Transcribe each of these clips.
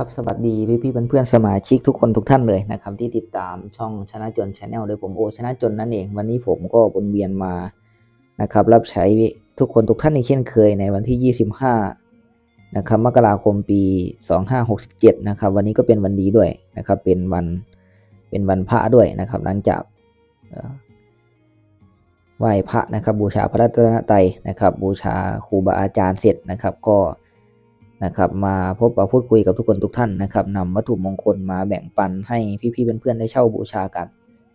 ครับสวัสดีพี่พี่ๆเพื่อนๆสมาชิกทุกคนทุกท่านเลยนะครับ ที่ติดตามช่องชนะจนชาแนลโดยผมโอชนะจนนั่นเอง วันนี้ผมก็วนเวียนมานะครับ รับใช้ทุกคนทุกท่านในเช่นเคยในวันที่ 25 นะครับมกราคมปี 2567 นะครับ วันนี้ก็เป็นวันดีด้วยนะครับ เป็นวันเป็นวันพระด้วยนะครับ หลังจากไหว้พระนะครับ บูชาพระรัตนตรัยนะครับ บูชาครูบาอาจารย์เสร็จนะครับ ก็ นะครับมาพบปะพูดคุยกับทุกคนทุกท่านนะครับนำวัตถุมงคลมาแบ่งปันให้พี่ๆเพื่อนๆได้เช่าบูชากัน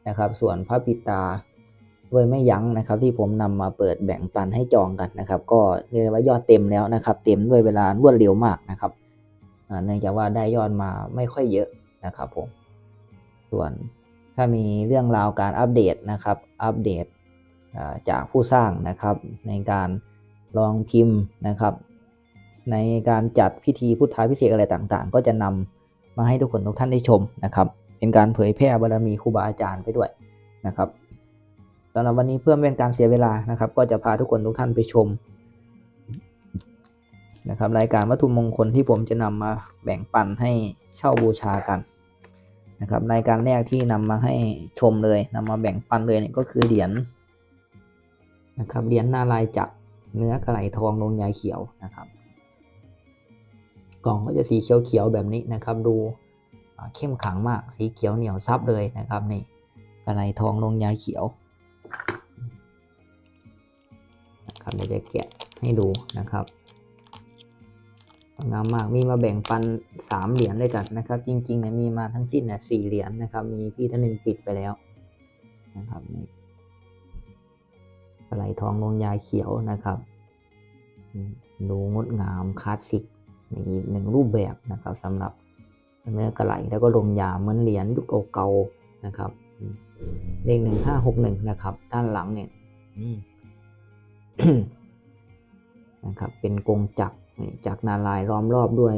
นะครับ ส่วนพระปิตาด้วยไม่ยั้งนะครับ ที่ผมนำมาเปิดแบ่งปันให้จองกันนะครับ ก็เรียกว่ายอดเต็มแล้วนะครับ เต็มด้วยเวลารวดเร็วมากนะครับเนื่องจากว่าได้ยอดมาไม่ค่อยเยอะนะครับผมส่วนถ้ามีเรื่องราวการอัปเดตนะครับ อัปเดตจากผู้สร้างนะครับ ในการลองพิมพ์นะครับ ในการจัดพิธีพุทธาพิเศษอะไรต่างๆ ก็จะนำมาให้ทุกคนทุกท่านได้ชมนะครับ เป็นการเผยแพร่บารมีครูบาอาจารย์ไปด้วยนะครับสำหรับวันนี้เพื่อเป็นการเสียเวลานะครับ ก็จะพาทุกคนทุกท่านไปชมนะครับรายการวัตถุมงคลที่ผมจะนำมาแบ่งปันให้เช่าบูชากันนะครับรายการแรกที่นำมาให้ชมเลยนำมาแบ่งปันเลยเนี่ยก็คือเหรียญนะครับเหรียญนาลายจักรเนื้อกระไหลทองลงยาเขียวนะครับ กล่องก็จะสีเขียวๆแบบนี้นะครับ ดูเข้มขังมากสีเขียวเหนียวซับเลยนะครับนี่กระไหลทองลงยาเขียวนะครับเดี๋ยวจะแกะให้ดูนะครับงามมากมีมาแบ่งปันสามเหรียญด้วยกันนะครับ จริงๆเนี่ยมีมาทั้งสิ้นเนี่ยสี่เหรียญนะครับ มีพี่ท่านหนึ่งปิดไปแล้วนะครับนี่กระไหลทองลงยาเขียวนะครับดูงดงามคลาสสิก ในอีกหนึ่งรูปแบบนะครับสำหรับเนื้อกระไหลแล้วก็ลมยาเหมือนเหรียญยุคเก่าๆนะครับอืมเลขหนึ่งห้าหกหนึ่งนะครับ ด้านหลังเนี่ยอืมนะครับ เป็นกงจักรนี่จากรนาลายณ์ล้อมรอบด้วย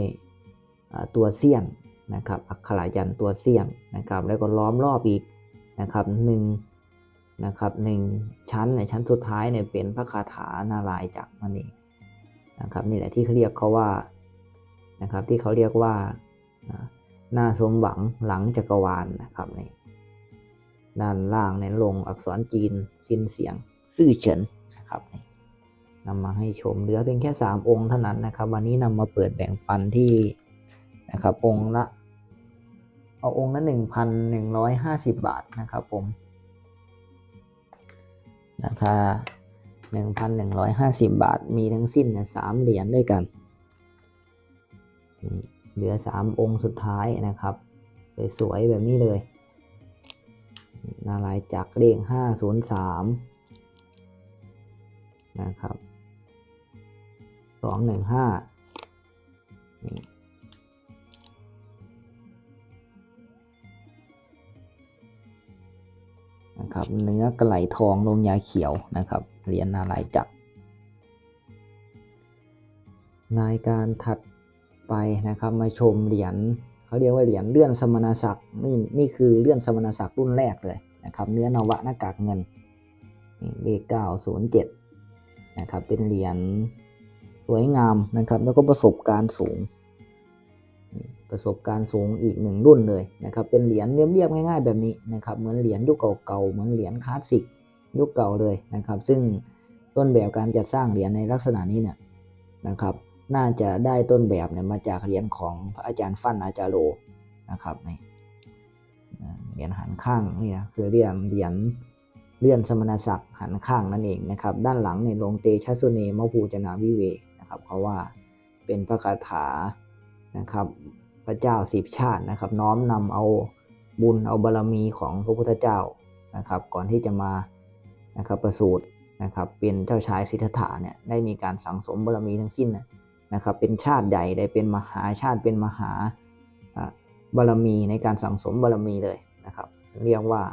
อ่าตัวเสี้ยนนะครับ อักขระยันต์ตัวเสี้ยนนะครับ แล้วก็ล้อมรอบอีกนะครับหนึ่งนะครับหนึ่งชั้นในชั้นสุดท้ายเนี่ยเป็นพระคาถานาลายณ์จักรนั่นเองนะครับ นี่แหละที่เขาเรียกเขาว่า นะครับ ที่เขาเรียกว่าหน้าสมหวังหลังจักรวาลนะครับนี่ด้านล่างเนี่ยลงอักษรจีนซินเสียงซื่อเฉินนะครับนี่นำมาให้ชมเหลือเพียงแค่สามองค์เท่านั้นนะครับ วันนี้นำมาเปิดแบ่งปันที่นะครับ องค์ละ เอาองค์ละหนึ่งพันหนึ่งร้อยห้าสิบบาทนะครับผมราคาหนึ่งพันหนึ่งร้อยห้าสิบบาทมีทั้งสิ้นเนี่ยสามเหรียญด้วยกัน เหลือสามองค์สุดท้ายนะครับสวยๆแบบนี้เลยนาลายจักรเลขห้าศูนย์สามนะครับสองหนึ่งห้านะครับเนื้อกระไหลทองลงยาเขียวนะครับเหรียญนาลายจักรในการถัด ไปนะครับ มาชมเหรียญเขาเรียกว่าเหรียญเลื่อนสมณศักดิ์นี่นี่คือเลื่อนสมณศักดิ์รุ่นแรกเลยนะครับเนื้อนวะหน้ากากเงินนี่เลข907นย์เจ็ดนะครับเป็นเหรียญสวยงามนะครับ แล้วก็ประสบการณ์สูง ประสบการณ์สูงอีกหนึ่งรุ่นเลยนะครับ เป็นเหรียญเรียบๆง่าย ๆแบบนี้นะครับเหมือนเหรียญยุคเก่าๆเหมือนเหรียญคลาสสิกยุคเก่าเลยนะครับ ซึ่งต้นแบบการจัดสร้างเหรียญในลักษณะนี้เนี่ยนะครับ น่าจะได้ต้นแบบเนี่ยมาจากเหรียญของพระอาจารย์ฟั่นอาจารโลนะครับนี่เหรียญหันข้างเนี่ยคือเรียนเหรียญเลื่อนสมณศักดิ์หันข้างนั่นเองนะครับ ด้านหลังเนี่ยลงเตชะสุเนมภูจนาวิเวนะครับเพราะว่าเป็นพระคาถานะครับ พระเจ้าสิบชาตินะครับ น้อมนำเอาบุญเอาบารรมีของพระพุทธเจ้านะครับ ก่อนที่จะมานะครับประสูตินะครับ เป็นเจ้าชายสิทธัตถะเนี่ยได้มีการสั่งสมบารรมีทั้งสิ้นนะ นะครับเป็นชาติใหญ่ได้เป็นมหาชาติเป็นมหาบารมีในการสั่งสมบารมีเลยนะครับ เรียกว่า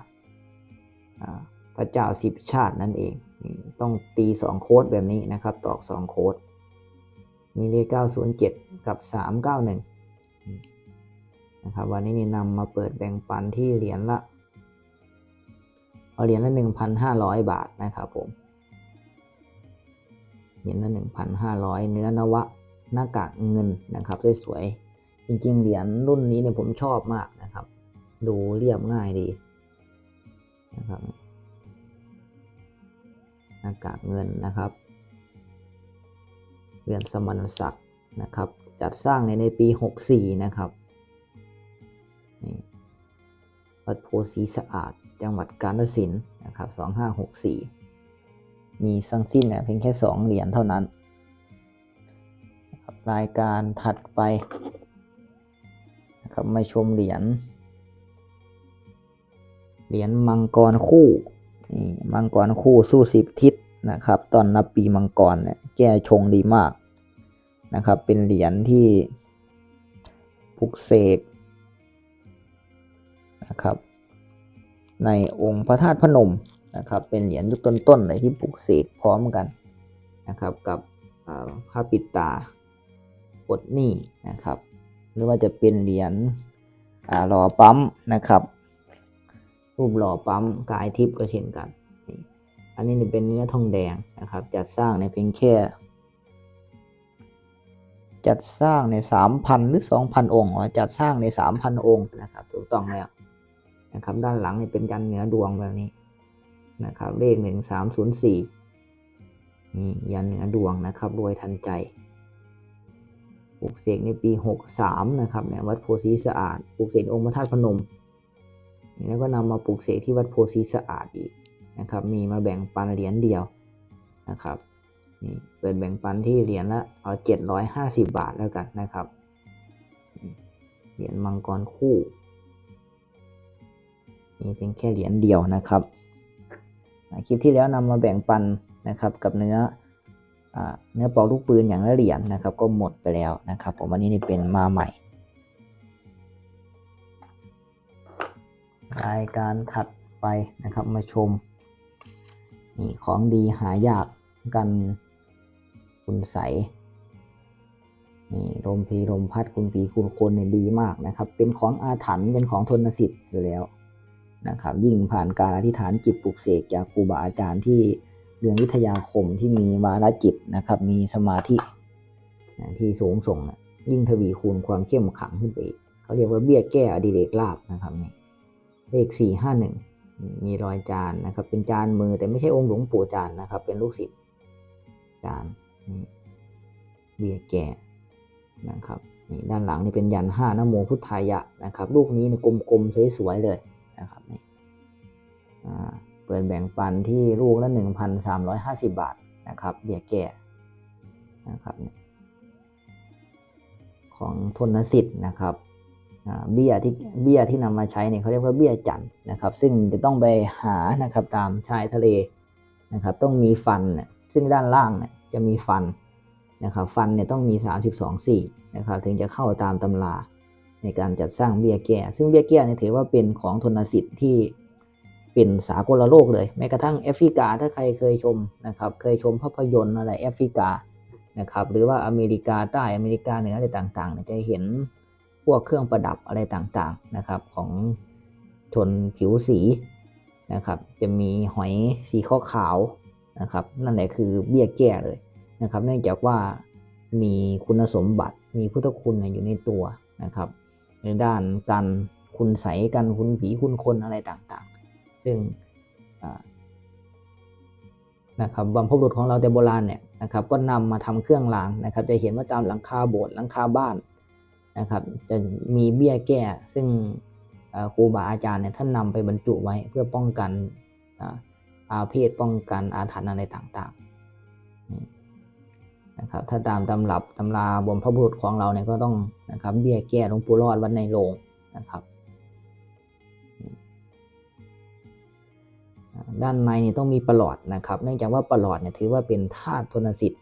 พระเจ้าสิบชาตินั่นเอง ต้องตีสองโค้ดแบบนี้นะครับ ตอกสองโค้ดมีเลข907กับ391นะครับ วันนี้นี่นำมาเปิดแบ่งปันที่เหรียญละเอาเหรียญละ1,500บาทนะครับผมเหรียญละ1,500เนื้อนวะ หน้ากากเงินนะครับสวยๆจริง ๆ เหรียญรุ่นนี้เนี่ยผมชอบมากนะครับ ดูเรียบง่ายดีนะครับหน้ากากเงินนะครับเหรียญสมณศักดิ์นะครับ จัดสร้างในในปี 64 นะครับนี่วัดโพสีสะอาดจังหวัดกาฬสินธุ์นะครับ 2564 มีทั้งสิ้นเนี่ยเพียงแค่ 2 เหรียญเท่านั้น รายการถัดไปนะครับมาชมเหรียญเหรียญมังกรคู่นี่มังกรคู่สู้สิบทิศนะครับ ตอนนับปีมังกรเนี่ยแก้ชงดีมากนะครับ เป็นเหรียญที่ปลุกเสกนะครับ ในองค์พระธาตุพนมนะครับ เป็นเหรียญยุคต้นๆเลยที่ปลุกเสกพร้อมกันนะครับ กับอ่าพระปิดตา ปลดหนี้นะครับ หรือว่าจะเป็นเหรียญหล่อปั๊มนะครับ รูปหล่อปั๊มกายทิพย์ก็เช่นกันนี่อันนี้นี่เป็นเนื้อทองแดงนะครับ จัดสร้างในเพียงแค่ จัดสร้างในสามพันหรือสองพันองค์จัดสร้างในสามพันองค์นะครับถูกต้องแล้วนะครับ ด้านหลังนี่เป็นยันเหนือดวงแบบนี้นะครับ เลขหนึ่งสามศูนย์สี่นี่ยันเหนือดวงนะครับรวยทันใจ ปลูกเสกในปีหกสามนะครับเนี่ยวัดโพธิสะอาดปลูกเสกองค์พระธาตุพนม แล้วก็นำมาปลูกเสกที่วัดโพธิสะอาดอีกนะครับ มีมาแบ่งปันเหรียญเดียวนะครับนี่เปิดแบ่งปันที่เหรียญละเอาเจ็ดร้อยห้าสิบบาทแล้วกันนะครับ เหรียญมังกรคู่นี่เป็นแค่เหรียญเดียวนะครับ คลิปที่แล้วนำมาแบ่งปันนะครับกับเนื้อ เนื้อปอกลูกปืนอย่างละเหรียญนะครับ ก็หมดไปแล้วนะครับผมวันนี้นี่เป็นมาใหม่ รายการถัดไปนะครับมาชมนี่ของดีหายากกันคุณใสนี่ลมพีลมพัดคุณผีคุณคนเนี่ยดีมากนะครับ เป็นของอาถรรพ์เป็นของทนสิทธิ์อยู่แล้วนะครับ ยิ่งผ่านการอธิษฐานจิตปลุกเสกจากครูบาอาจารย์ที่ เรียนวิทยาคมที่มีวาระจิตนะครับ มีสมาธิที่สูงส่งนะยิ่งทวีคูณความเข้มขังขึ้นไปอีกเขาเรียกว่าเบี้ยแก้อดิเรกลาบนะครับนี่เลขสี่ห้าหนึ่งมีรอยจานนะครับ เป็นจานมือแต่ไม่ใช่องค์หลวงปู่จานนะครับ เป็นลูกศิษย์จานนี่เบียแก่นะครับนี่ด้านหลังนี่เป็นยันห้านโมพุทธายะนะครับ ลูกนี้นี่กลมๆสวยๆเลยนะครับนี่ เปิดแบ่งปันที่ลูกละหนึ่งพันสามร้อยห้าสิบบาทนะครับเบี้ยแก่นะครับของทนสิทธิ์นะครับเบี้ยที่เบี้ยที่นำมาใช้เนี่ยเขาเรียกว่าเบี้ยจันทร์นะครับ ซึ่งจะต้องไปหานะครับตามชายทะเลนะครับ ต้องมีฟันนะซึ่งด้านล่างเนี่ยจะมีฟันนะครับ ฟันเนี่ยต้องมี 32สี่นะครับ ถึงจะเข้าตามตำราในการจัดสร้างเบี้ยแก้ซึ่งเบี้ยแก้เนี่ยถือว่าเป็นของทนสิทธิ์ที่ เป็นสากลโลกเลย แม้กระทั่งแอฟริกาถ้าใครเคยชมนะครับ เคยชมภาพยนตร์อะไรแอฟริกานะครับ หรือว่าอเมริกาใต้อเมริกาเหนืออะไรต่างๆเนี่ยจะเห็นพวกเครื่องประดับอะไรต่างๆนะครับ ของชนผิวสีนะครับ จะมีหอยสีขาวๆนะครับ นั่นแหละคือเบี้ยแก้เลยนะครับ เนื่องจากว่ามีคุณสมบัติมีพุทธคุณอยู่ในตัวนะครับ ในด้านการคุณใสกันคุณผีคุณคนอะไรต่างๆ ซึ่งนะครับบรรพบุรุษของเราแต่โบราณเนี่ยนะครับก็นำมาทำเครื่องรางนะครับ จะเห็นว่าตามหลังคาโบสถ์หลังคาบ้านนะครับ จะมีเบี้ยแก้ ซึ่งครูบาอาจารย์เนี่ยท่านนำไปบรรจุไว้เพื่อป้องกันอาเพศป้องกันอาถรรพ์อะไรต่างๆนะครับถ้าตามตำรับตำราบนพระบุรุษของเราเนี่ยก็ต้องนะครับเบี้ยแก้หลวงปู่รอดวัดในโรงนะครับ ด้านในเนี่ยต้องมีประหลอดนะครับ เนื่องจากว่าประหลอดเนี่ยถือว่าเป็นธาตุทนสิทธิ์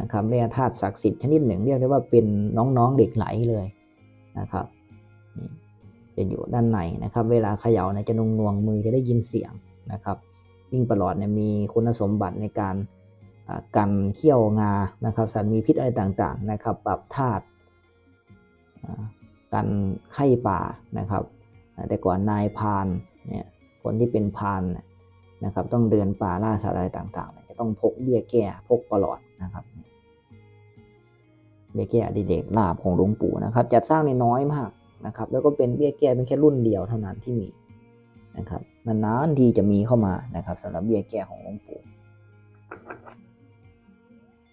นะครับเรียกธาตุศักดิ์สิทธิ์ชนิดหนึ่ง เรียกได้ว่าเป็นน้องๆเด็กไหลเลยนะครับจะอยู่ด้านในนะครับ เวลาเขย่าเนี่ยจะนงนวงมือจะได้ยินเสียงนะครับยิ่งประหลอดเนี่ยมีคุณสมบัติในการกันเขี้ยวงานะครับสัตว์มีพิษอะไรต่างๆนะครับ ปรับธาตุอ่ากันไข้ป่านะครับ แต่ก่อนนายพานเนี่ยคนที่เป็นพานเนี่ย นะครับ ต้องเดินป่าล่าสัตว์อะไรต่างๆเนี่ยจะต้องพกเบี้ยแก้พกปลอดนะครับเบี้ยแก้อดิเรกลาบของหลวงปู่นะครับ จัดสร้างในน้อยมากนะครับ แล้วก็เป็นเบี้ยแก้เป็นแค่รุ่นเดียวเท่านั้นที่มีนะครับนานๆทีจะมีเข้ามานะครับสำหรับเบี้ยแก้ของหลวงปู่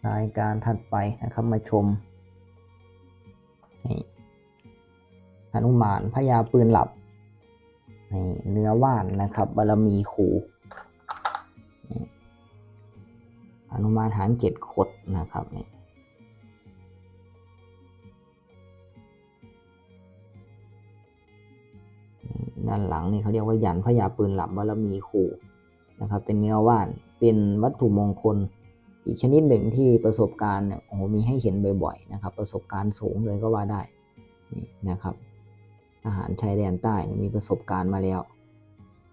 รายการถัดไปนะครับมาชมหนุมานพญาปืนหลับนี่เนื้อว่านนะครับบารมีขู่ หนุมานหางเจ็ดขดนะครับนี่ด้านหลังนี่เขาเรียกว่ายันพญาปืนหลับบารมีขู่นะครับ เป็นเนื้อว่านเป็นวัตถุมงคล อีกชนิดหนึ่งที่ประสบการณ์เนี่ยโอ้โหมีให้เห็นบ่อยๆนะครับ ประสบการณ์สูงเลยก็ว่าได้นี่นะครับทหารชายแดนใต้มีประสบการณ์มาแล้ว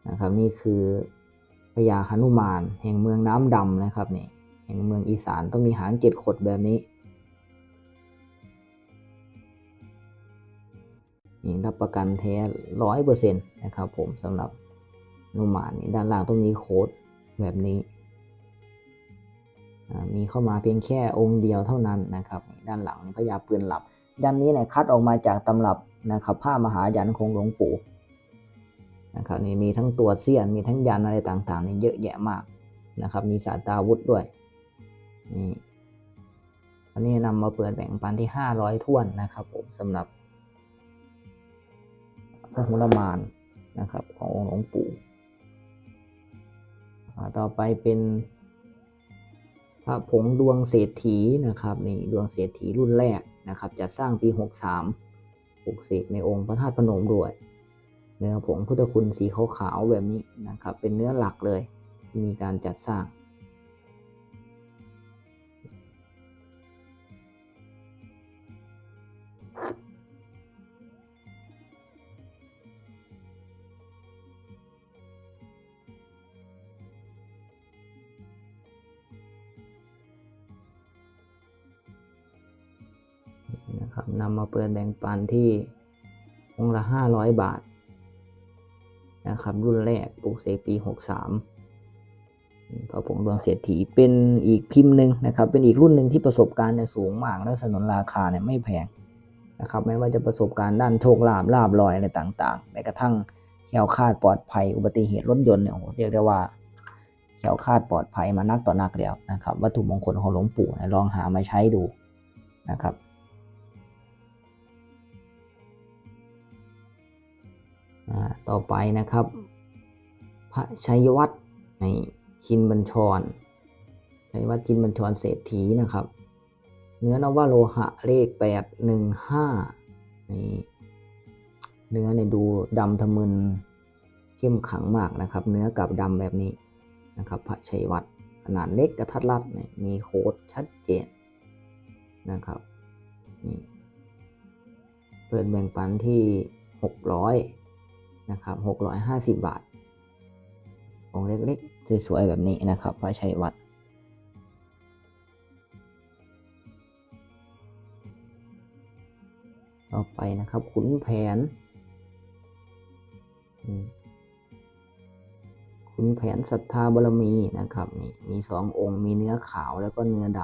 นะครับ นี่คือพญาหนุมานแห่งเมืองน้ำดำนะครับนี่ แห่งเมืองอีสานต้องมีหางเจ็ดขดแบบนี้ นี่รับประกันแท้ร้อยเปอร์เซ็นต์นะครับผมสำหรับนุมานนี่ด้านล่างต้องมีโค้ดแบบนี้ มีเข้ามาเพียงแค่องค์เดียวเท่านั้นนะครับ ด้านหลังพญาปืนหลับ ด้านนี้เนี่ยคัดออกมาจากตำรับนะครับผ้ามหายันของหลวงปู่นะครับนี่มีทั้งตัวเสี้ยนมีทั้งยันอะไรต่างๆนี่เยอะแยะมากนะครับ มีสาตาวุธด้วย นี่อันนี้นำมาเปิดแบ่งปันที่500ท่วนนะครับผมสำหรับพระหุรมานนะครับ ขององค์หลวงปู่ต่อไปเป็นพระผงดวงเศรษฐีนะครับนี่ดวงเศรษฐีรุ่นแรกนะครับจัดสร้างปี 63ปลุกเสกในองค์พระธาตุพนมด้วย เนื้อผงพุทธคุณสีขาวๆแบบนี้นะครับ เป็นเนื้อหลักเลย มีการจัดสร้าง นำมาเปิดแบ่งปันที่องละห้าร้อยบาทนะครับรุ่นแรกปลูกเสกปีหกสามพระผงดวงเศรษฐีเป็นอีกพิมพ์หนึ่งนะครับ เป็นอีกรุ่นหนึ่งที่ประสบการณ์เนี่ยสูงมากและสนนราคาเนี่ยไม่แพงนะครับไม่ว่าจะประสบการณ์ด้านโชคลาภลาบลอยอะไรต่างๆแม้กระทั่งแควคาดปลอดภัย อุบัติเหตุรถยนต์เนี่ยโอ้โหเรียกได้ว่าแควคาดปลอดภัยมานักต่อนักแล้วนะครับ วัตถุมงคลของหลวงปู่ลองหามาใช้ดูนะครับ ต่อไปนะครับ พระชัยวัฒน์ในชินบัญชร ชัยวัฒน์ชินบัญชรเศรษฐีนะครับ เนื้อนวโลหะเลขแปดหนึ่งห้านี่เนื้อเนี่ยดูดำทะมึนเข้มขังมากนะครับ เนื้อกับดำแบบนี้นะครับ พระชัยวัฒน์ขนาดเล็กกระทัดรัดเนี่ยมีโค้ดชัดเจนนะครับนี่เปิดแบ่งปันที่หกร้อย นะครับหกร้อยห้าสิบบาท องค์เล็กๆสวยๆแบบนี้นะครับพระชัยวัฒน์ต่อไปนะครับขุนแผนขุนแผนศรัทธาบารมีนะครับนี่มีสององค์มีเนื้อขาวแล้วก็เนื้อด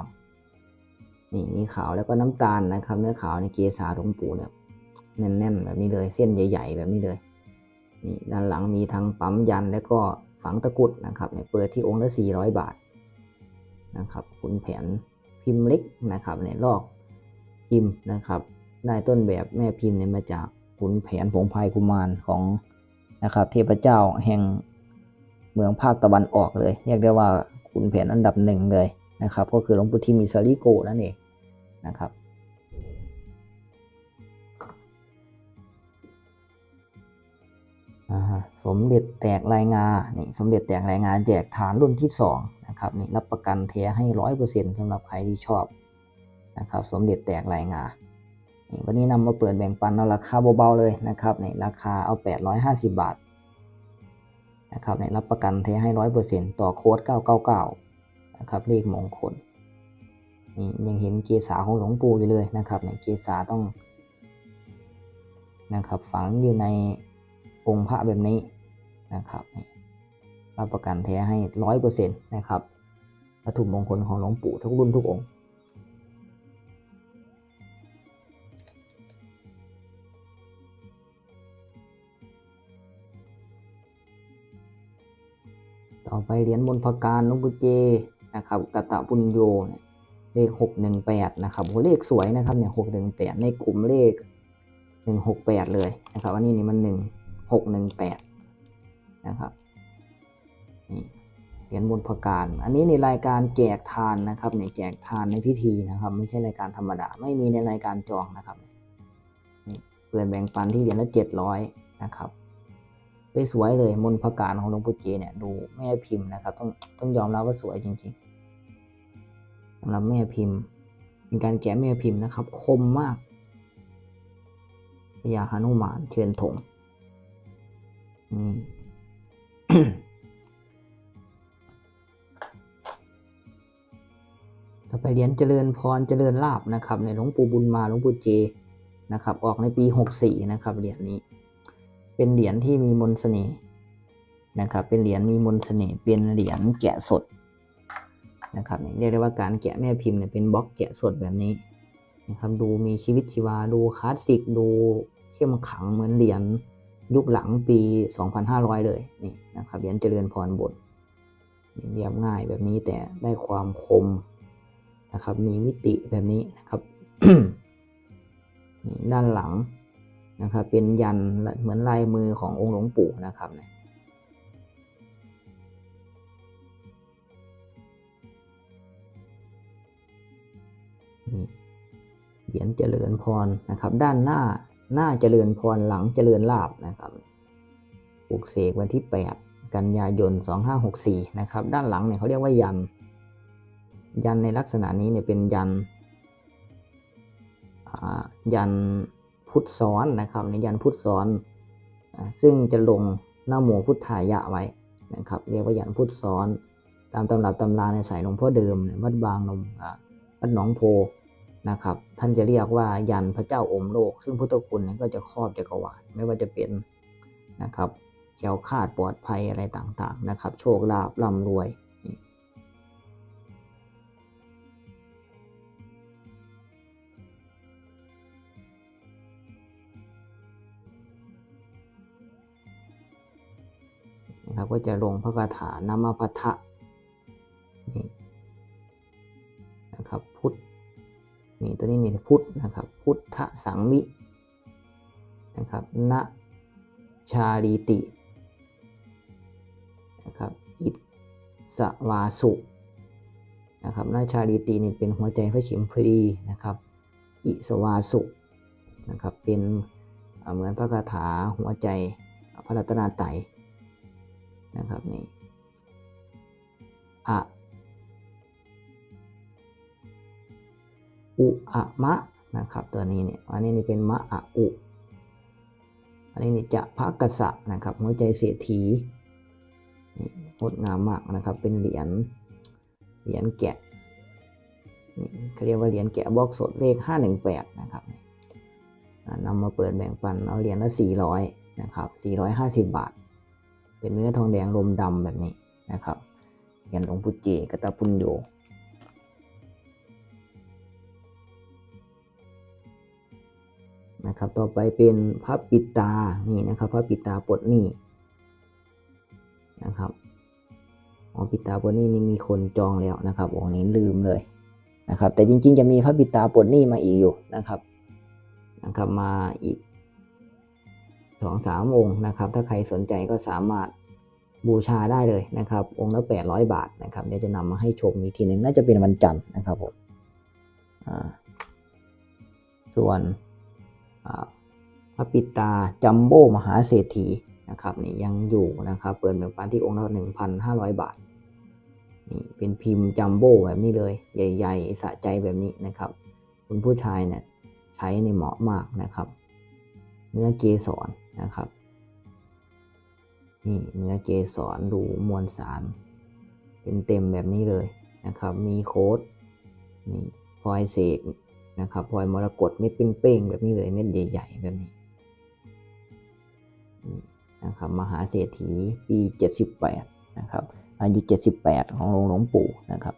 ำนี่มีขาวแล้วก็น้ำตาลนะครับ เนื้อขาวในเกสาหลวงปู่เนี่ยแน่นๆแบบนี้เลยเส้นใหญ่ ๆ แบบนี้เลย นี่ด้านหลังมีทั้งปั๊มยันแล้วก็ฝังตะกุดนะครับเนี่ยเปิดที่องค์ละ 400 บาทนะครับขุนแผนพิมพ์เล็กนะครับเนี่ยลอกพิมพ์นะครับ ได้ต้นแบบแม่พิมพ์เนี่ยมาจากขุนแผนผงพายกุมารของนะครับ เทพเจ้าแห่งเมืองภาคตะวันออกเลยเรียกได้ว่าขุนแผนอันดับหนึ่งเลยนะครับ ก็คือหลวงปู่ทิมิสาริโกนั่นเองนะครับ สมเด็จแตกรายงา นี่สมเด็จแตกรายงาแจกฐานรุ่นที่สองนะครับนี่รับประกันแท้ให้ร้อยเปอร์เซ็นต์สำหรับใครที่ชอบนะครับสมเด็จแตกรายงานี่วันนี้นำมาเปิดแบ่งปันเอาราคาเบาๆเลยนะครับนี่ราคาเอา 850 บาทนะครับนี่รับประกันแท้ให้ร้อยเปอร์เซ็นต์ต่อโค้ด 999นะครับเลขมงคลนี่ยังเห็นเกษาของหลวงปู่อยู่เลยนะครับนี่เกษาต้องนะครับฝังอยู่ใน องค์พระแบบนี้นะครับรับประกันแท้ให้ร้อยเปอร์เซ็นต์นะครับวัตถุมงคลของหลวงปู่ทุกรุ่นทุกองค์ต่อไปเหรียญบนพระการลุงปู่เจนะครับกตะปุญโยเลขหกหนึ่งแปดนะครับโหเลขสวยนะครับเนี่ยหกหนึ่งแปดในกลุ่มเลขหนึ่งหกแปดเลยนะครับ อันนี้นี่มันหนึ่ง หกหนึ่งแปดนะครับนี่เหรียญมนต์พการ อันนี้ในรายการแจกทานนะครับเนี่ยแจกทานในพิธีนะครับ ไม่ใช่รายการธรรมดา ไม่มีในรายการจองนะครับนี่เปิดแบ่งปันที่เหรียญละเจ็ดร้อยนะครับสวยเลยมนพการของหลวงปู่เจเนี่ยดูแม่พิมพ์นะครับ ต้องต้องยอมรับว่าสวยจริงๆสำหรับแม่พิมพ์ เป็นการแกะแม่พิมพ์นะครับ คมมากพญาหนุมานเชิญถง ต่อไปเหรียญเจริญพรเจริญลาบนะครับ ในหลวงปู่บุญมาหลวงปู่เจนะครับ ออกในปีหกสี่นะครับเหรียญนี้ เป็นเหรียญที่มีมนต์เสน่ห์นะครับ เป็นเหรียญมีมนต์เสน่ห์เป็นเหรียญแกะสดนะครับเรียกได้ว่าการแกะแม่พิมพ์เนี่ยเป็นบล็อกแกะสดแบบนี้นะครับ ดูมีชีวิตชีวาดูคลาสสิกดูเข้มขังเหมือนเหรียญ ยุคหลังปี 2500 เลยนี่นะครับเหรียญเจริญพรบทเรียบง่ายแบบนี้แต่ได้ความคมนะครับ มีมิติแบบนี้นะครับด้านหลังนะครับ เป็นยันเหมือนลายมือขององค์หลวงปู่นะครับเนี่ยนี่เหรียญเจริญพรนะครับ ด้านหน้า หน้าเจริญพรหลังเจริญลาบนะครับปลูกเสกวันที่ 8 กันยายน 2564 นะครับ ด้านหลังเนี่ยเขาเรียกว่ายัน ยันในลักษณะนี้เนี่ยเป็นยันยันพุทธซ้อนนะครับ ในยันพุทธซ้อน ซึ่งจะลงหน้าโมพุทธายะไว้นะครับ เรียกว่ายันพุทธซ้อน ตามตำรับตำราในสายหลวงพ่อเดิมวัดบางนมวัดหนองโพ นะครับ ท่านจะเรียกว่ายันพระเจ้าอมโลก ซึ่งพุทธคุณนี่ยก็จะครอบจักรวาลไม่ว่าจะเป็นนะครับแคล้วคาดปลอดภัยอะไรต่างๆนะครับ โชคลาภร่ำรวยนะครับก็จะลงพระคาถานามพัทะนี่นะครับพุทธ นี่ตัวนี้นี่พุทธนะครับ พุทธสังมินะครับณชาลีตินะครับอิสวาสุนะครับณชาลีตินี่เป็นหัวใจพระชิมพลีนะครับ อิสวาสุนะครับเป็นเหมือนพระคาถาหัวใจพระรัตนตรัยนะครับนี่อะ อุอะมะนะครับตัวนี้เนี่ยอันนี้นี่เป็นมะอะอุ อันนี้นี่จะพระกษะนะครับหัวใจเศรษฐีนี่งดงามมากนะครับ เป็นเหรียญเหรียญแกะนี่เขาเรียกว่าเหรียญแกะบล็อกสดเลข 518 นะครับอ่นำมาเปิดแบ่งปันเอาเหรียญละ 400 นะครับ 450 บาท เป็นเนื้อทองแดงลมดำแบบนี้นะครับเหรียญหลวงปู่เจกตะปุญโย นะครับ ต่อไปเป็นพระปิดตา นี่นะครับพระปิดตาปลดหนี้นะครับอ๋อปิดตาปลดหนี้นี่มีคนจองแล้วนะครับองค์นี้ลืมเลยนะครับ แต่จริงๆจะมีพระปิดตาปลดหนี้มาอีกอยู่นะครับนะครับ มาอีกสองสามองค์นะครับ ถ้าใครสนใจก็สามารถบูชาได้เลยนะครับ องค์ละแปดร้อยบาทนะครับเดี๋ยวจะนำมาให้ชมอีกทีหนึ่งน่าจะเป็นวันจันทร์นะครับผมส่วน ปิตาจัมโบ้มหาเศรษฐีนะครับนี่ยังอยู่นะครับเปิดแบ่งปันที่องค์ละหนึ่งพันห้าร้อยบาทนี่เป็นพิมพ์จัมโบ้แบบนี้เลย ใหญ่ๆสะใจแบบนี้นะครับ คุณผู้ชายเนี่ยใช้ในเหมาะมากนะครับ เนื้อเกสรนะครับนี่เนื้อเกสรดูมวลสารเต็มๆแบบนี้เลยนะครับ มีโค้ดนี่พลอยเสกนะครับพลอยมรกตเม็ดเป้งๆแบบนี้เลยเม็ดใหญ่ ๆ แบบนี้ นะครับมหาเศรษฐีปี 78 นะครับ อายุ 78 ของหลวงหลวงปู่นะครับ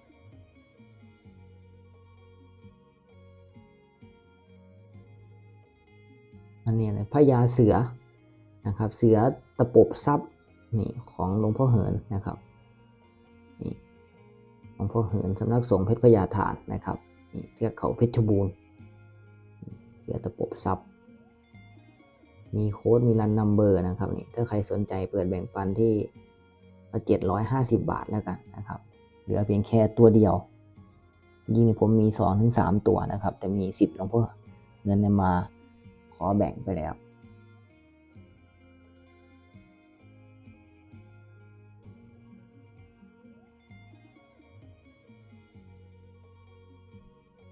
อันนี้อะไรพญาเสือนะครับ เสือตะปบซับนี่ของหลวงพ่อเหินนะครับนี่หลวงพ่อเหินสำนักสงฆ์เพชรพญาฐานนะครับนี่เทือกเขาเพชรบูรณ์เสือตะปบซับ มีโค้ดมีรันนัมเบอร์นะครับนี่ถ้าใครสนใจเปิดแบ่งปันที่เจ็ดร้อยห้าสิบาทแล้วกันนะครับ เหลือเพียงแค่ตัวเดียว ยิ่งผมมีสองถึงสามตัวนะครับ แต่มีสิทธิ์หลวงพ่อเงินเนี่ยมาขอแบ่งไปแล้ว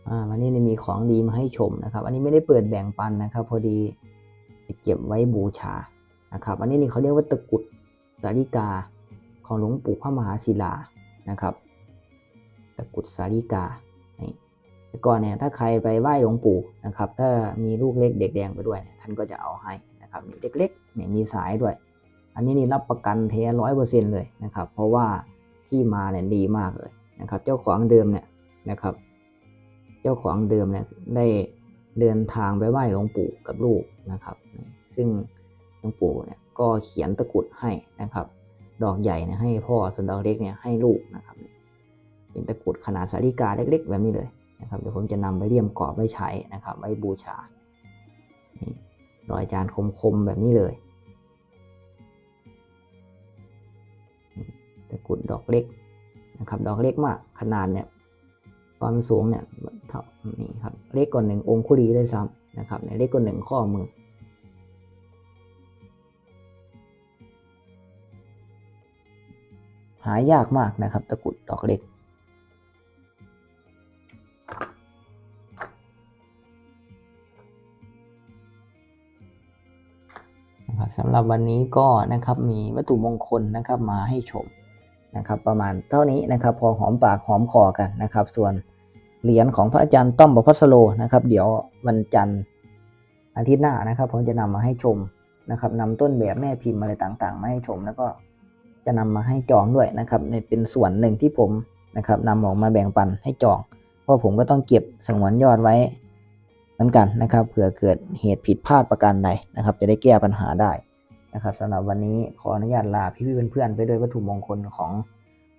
อ่าวันนี้เนี่ยมีของดีมาให้ชมนะครับ อันนี้ไม่ได้เปิดแบ่งปันนะครับ พอดี เก็บไว้บูชานะครับ อันนี้นี่เขาเรียกว่าตะกุดสาริกาของหลวงปู่พระมหาศิลานะครับ ตะกุดสาริกานี่แต่ก่อนเนี่ยถ้าใครไปไหว้หลวงปู่นะครับ ถ้ามีลูกเล็กเด็กแดงไปด้วยท่านก็จะเอาให้นะครับนี่เล็กๆเนี่ยมีสายด้วย อันนี้นี่รับประกันแท้ร้อยเปอร์เซ็นต์เลยนะครับ เพราะว่าที่มาเนี่ยดีมากเลยนะครับ เจ้าของเดิมเนี่ยนะครับ เจ้าของเดิมเนี่ยได้ เดินทางไปไหว้หลวงปู่กับลูกนะครับ ซึ่งหลวงปู่เนี่ยก็เขียนตะกรุดให้นะครับ ดอกใหญ่เนี่ยให้พ่อส่วนดอกเล็กเนี่ยให้ลูกนะครับ เป็นตะกรุดขนาดสาริกาเล็ก ๆ แบบนี้เลยนะครับ เดี๋ยวผมจะนำไปเลี่ยมกรอบไว้ใช้นะครับ ไว้บูชานี่รอยจานคมๆแบบนี้เลยตะกรุดดอกเล็กนะครับ ดอกเล็กมากขนาดเนี่ย ความสูงเนี่ยเท่านี่ครับเล็กกว่าหนึ่งองคุลีด้วยซ้ำนะครับเนี่ยเล็กกว่าหนึ่งข้อมือหายากมากนะครับ ตะกุดดอกเล็กนะครับสำหรับวันนี้ก็นะครับมีวัตถุมงคลนะครับมาให้ชม นะครับประมาณเท่านี้นะครับพอหอมปากหอมคอกันนะครับ ส่วนเหรียญของพระอาจารย์ต้อมประพัสโลนะครับ เดี๋ยววันจันทร์อาทิตย์หน้านะครับ ผมจะนำมาให้ชมนะครับนำต้นแบบแม่พิมพ์อะไรต่างๆ มาให้ชม แล้วก็จะนำมาให้จองด้วยนะครับในเป็นส่วนหนึ่งที่ผมนะครับนำออกมาแบ่งปันให้จอง เพราะผมก็ต้องเก็บสงวนยอดไว้เหมือนกันนะครับเผื่อเกิดเหตุผิดพลาดประการใดนะครับ จะได้แก้ปัญหาได้ นะครับสำหรับวันนี้ขออนุญาตลาพี่ๆเพื่อนๆไปด้วยวัตถุมงคลของ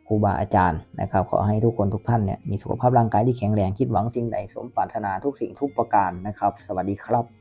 ครูบาอาจารย์นะครับขอให้ทุกคนทุกท่านเนี่ยมีสุขภาพร่างกายที่แข็งแรงคิดหวังสิ่งใดสมปรารถนาทุกสิ่งทุกประการนะครับ สวัสดีครับ